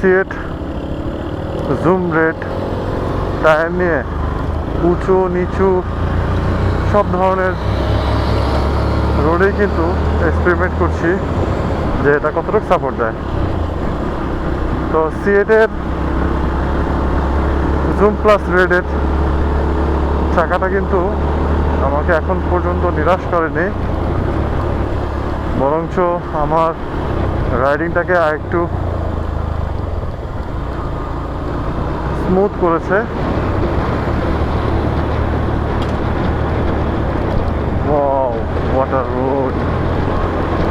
CEAT, zoom rate tyre নিয়ে উঁচু, নিচু, সব ধরনের রোডেই কিন্তু এক্সপেরিমেন্ট করছি যে এটা কতটুকু সাপোর্ট দেয়। তো সিয়েটের জুম প্লাস রেডের চাকাটা কিন্তু আমাকে এখন পর্যন্ত নিরাশ করেনি। বরঞ্চ আমার রাইডিংটাকে আরেকটু স্মুথ করেছে Wow, what a road!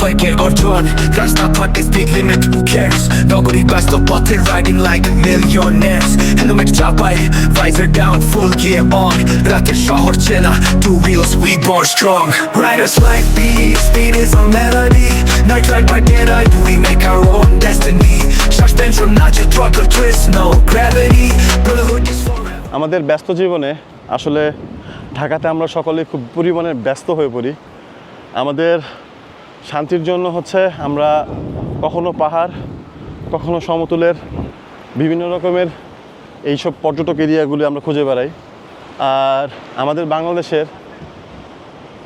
Biker অর্জন রাস্তা থাকে স্পিড লিমিট who cares নগরী ব্যস্ত পথে riding like millionaires helmet Chapai visor down full gear on রাতের শহর চেনা two wheels we born strong riders like bees speed is our melody night ride by daylight we make our own destiny suspension not just drug or twist no gravity brotherhood is forever আমাদের ব্যস্ত জীবনে আসলে ঢাকাতে আমরা সকলে খুব পরিমাণে ব্যস্ত হয়ে পড়ি আমাদের শান্তির জন্য হচ্ছে আমরা কখনো পাহাড় কখনো সমতলের বিভিন্ন রকমের এইসব পর্যটক এরিয়াগুলি আমরা খুঁজে বেড়াই। আর আমাদের বাংলাদেশের,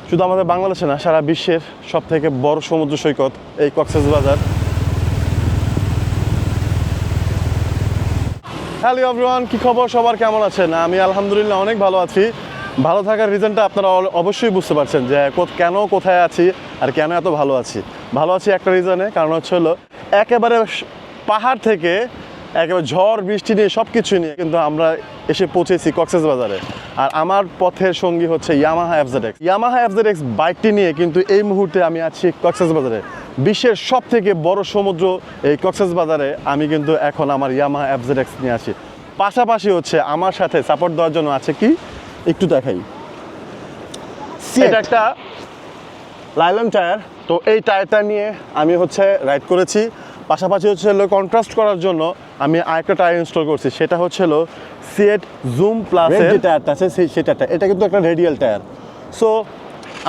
শুধু আমাদের বাংলাদেশে না, সারা বিশ্বের সব থেকে বড় সমুদ্র সৈকত এই কক্সেস বাজার। হ্যালো এভরিওয়ান কি খবর? সবার কেমন আছেন? আমি আলহামদুলিল্লাহ অনেক ভালো আছি। ভালো থাকার রিজনটা আপনারা অবশ্যই বুঝতে পারছেন যে কেন কোথায় আছি আর কেন এত ভালো আছি। ভালো আছি একটা রিজনে কারণ হচ্ছে হলো, একেবারে পাহাড় থেকে একেবারে ঝড় বৃষ্টি নিয়ে সব কিছু নিয়ে কিন্তু আমরা এসে পৌঁছেছি কক্সেস বাজারে আর আমার পথের সঙ্গী হচ্ছে Yamaha FZ Yamaha FZ X বাইকটি নিয়ে কিন্তু এই মুহূর্তে আমি আছি কক্সেস বাজারে বিশ্বের সব থেকে বড় সমুদ্র এই কক্সেস বাজারে আমি কিন্তু এখন আমার ইয়ামাহা এফজেড এক্স নিয়ে আসি পাশাপাশি হচ্ছে আমার সাথে সাপোর্ট দেওয়ার জন্য আছে কি? একটু দেখাই। এটা একটা লাইলন টায়ার তো এই টায়ারটা নিয়ে আমি হচ্ছে রাইড করেছি। পাশাপাশি হচ্ছে হলো কন্ট্রাস্ট করার জন্য আমি আরেকটা টায়ার ইনস্টল করছি সেটা হচ্ছে হলো সিয়েট জুম প্লাস যে টায়ারটা আছে সেই সেটাটা এটা কিন্তু একটা রেডিয়াল টায়ার সো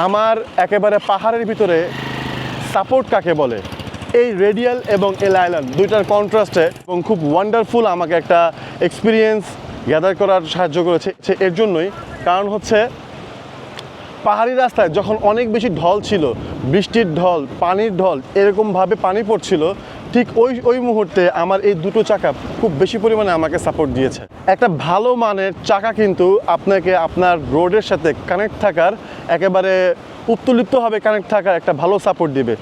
আমার একেবারে পাহাড়ের ভিতরে সাপোর্ট কাকে বলে? এই রেডিয়াল এবং এল আইল্যান্ড দুইটার কন্ট্রাস্টে এবং খুব ওয়ান্ডারফুল আমাকে একটা এক্সপিরিয়েন্স গ্যাদার করার সাহায্য করেছে এর জন্যই। কারণ হচ্ছে পাহাড়ি রাস্তায় যখন অনেক বেশি ঢল ছিল বৃষ্টির ঢল পানির ঢল এরকমভাবে পানি পড়ছিল ঠিক ওই ওই মুহূর্তে আমার এই দুটো চাকা খুব বেশি পরিমাণে আমাকে সাপোর্ট দিয়েছে। একটা ভালো মানের চাকা কিন্তু আপনাকে আপনার রোডের সাথে কানেক্ট থাকার, একেবারে উত্তোলিপ্তভাবে কানেক্ট থাকার একটা ভালো সাপোর্ট দিবে।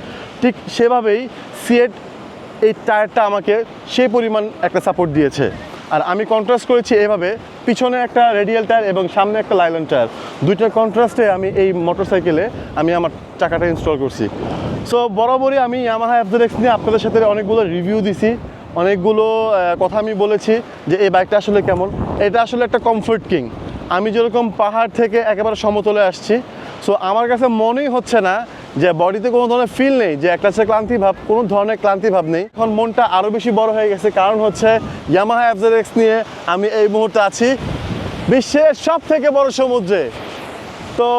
ঠিক সেভাবেই সিয়েট এই টায়ারটা আমাকে সেই পরিমাণ একটা সাপোর্ট দিয়েছে। আর আমি কন্ট্রাস্ট করেছি এভাবে। পিছনে একটা রেডিয়াল টায়ার এবং সামনে একটা লাইলন টায়ার দুইটার কন্ট্রাস্টে আমি এই মোটরসাইকেলে আমি আমার চাকাটা ইনস্টল করছি। সো বরাবরই আমি ইয়ামাহা এফজেডএক্স নিয়ে আপনাদের সাথে অনেকগুলো রিভিউ দিছি। অনেকগুলো কথা আমি বলেছি যে এই বাইকটা আসলে কেমন। এটা আসলে একটা কমফোর্ট কিং আমি যেরকম পাহাড় থেকে একেবারে সমতলে আসছি। সো আমার কাছে মনেই হচ্ছে না যে বডিতে কোনো ধরনের ফিল নেই, যে একটা হচ্ছে ক্লান্তি ভাব, কোনো ধরনের ক্লান্তি ভাব নেই। এখন মনটা আরও বেশি বড় হয়ে গেছে, কারণ হচ্ছে ইয়ামাহা এফজেড এক্স নিয়ে আমি এই মুহূর্তে আছি বিশ্বের সব থেকে বড় সমুদ্রে। তো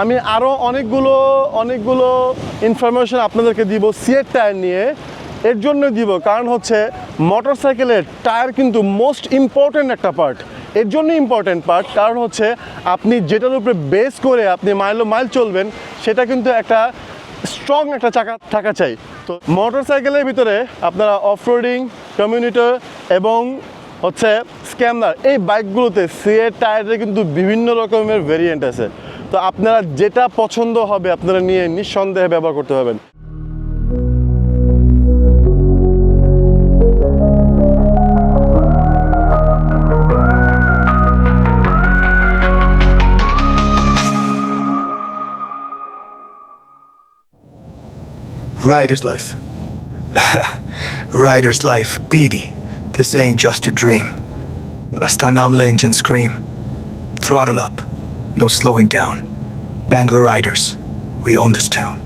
আমি আরও অনেকগুলো অনেকগুলো ইনফরমেশন আপনাদেরকে দিব সিয়েট টায়ার নিয়ে। এর জন্য দিব, কারণ হচ্ছে মোটরসাইকেলের টায়ার কিন্তু মোস্ট ইম্পর্ট্যান্ট একটা পার্ট এর জন্য ইম্পর্ট্যান্ট পার্ট কারণ হচ্ছে আপনি যেটার উপরে বেস করে আপনি মাইল মাইল চলবেন, সেটা কিন্তু একটা স্ট্রং একটা চাকা থাকা চাই। তো মোটরসাইকেলের ভিতরে আপনারা অফরোডিং কমিউনিটার এবং হচ্ছে স্ক্যামনার এই বাইকগুলোতে সিএ টায়ারের কিন্তু বিভিন্ন রকমের ভেরিয়েন্ট আছে। তো আপনারা যেটা পছন্দ হবে আপনারা নিয়ে নিঃসন্দেহে ব্যবহার করতে পারবেন। Rider's life. Rider's life, baby. This ain't just a dream. Last time I'm engine scream. Throttle up. No slowing down. Bangalore Riders. We own this town.